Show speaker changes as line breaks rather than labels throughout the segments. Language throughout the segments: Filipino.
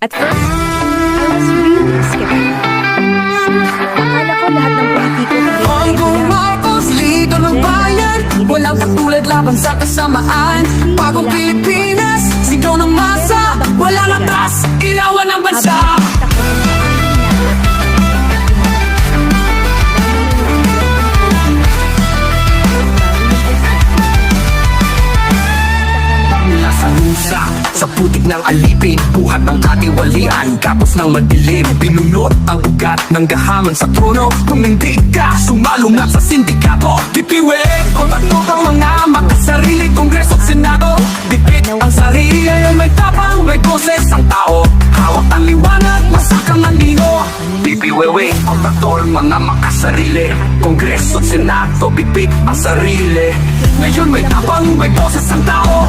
At first, I was really skeptical. Akala ko lahat ng politiko
Bongbong Marcos, lido ng bayan. Walang katulad laban sa kasamaan sa putik ng alipin Buhat ng katiwalian, kapos ng madilim. Binunot ang ugat ng gahaman sa trono. Hindi ka sumalungat sa sindikato Tipiwik o tatlo kang mga makasarili Kongreso at Senado. Dipit ang sarili ay may tapang May boses ang tao. Hawak ang liwanag, masakang ang lino. Pipiwewe ang tatol mga makasarili Kongreso at Senado, bipit ang sarili. Ngayon may tapang, may boses ang tao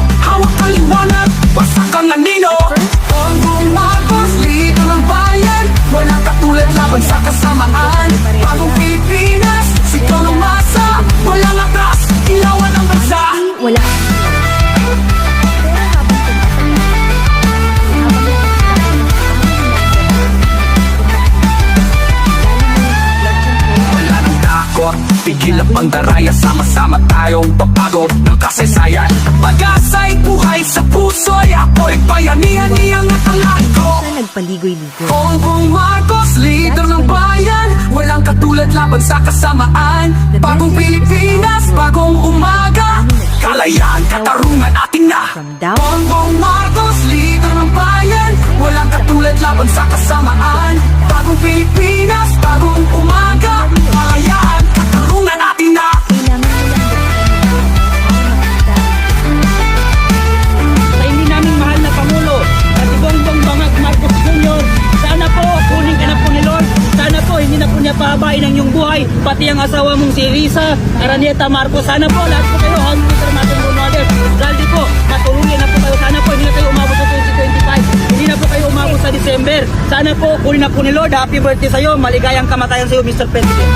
Tigil ang pandaraya Sama-sama tayong papago ng kasaysayan. Pag-asa'y buhay sa puso'y Ako'y bayanihan niyang natalaan ko
na nagpaligoy-ligoy.
Bongbong Marcos, leader ng bayan Walang katulad laban sa kasamaan. Bagong Pilipinas, bagong umaga Kalayaan, katarungan atin na.
From down
niya pahabain ang iyong buhay. Pati ang asawa mong si Risa, Aranieta Marcos. Sana po, lahat po kayo, hanggang Mr. Martin Ronaldes. Galdi po, matulungin na po kayo. Sana po, hindi na kayo umabot sa 2025. Hindi na po kayo umabot sa December. Sana po, kunin na po ni Lord. Happy birthday sa iyo. Maligayang kamatayan sa iyo, Mr. President.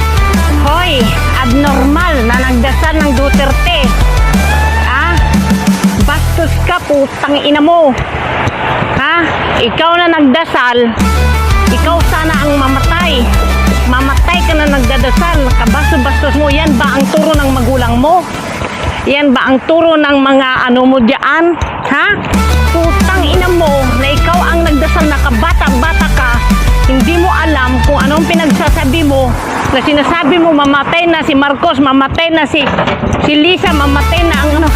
Hoy, abnormal na nagdasal ng Duterte. Ah, bastos ka putang ina mo. Ha? Ikaw na nagdasal. Kabasto-bastos mo. Yan ba ang turo ng magulang mo? Yan ba ang turo ng mga ano mo diyan? Ha? Putang ina mo na ikaw ang nagdasal na kabata-bata ka. Hindi mo alam kung anong pinagsasabi mo na sinasabi mo mamatay na si Marcos, mamatay na si si Lisa, mamatay na ang ano.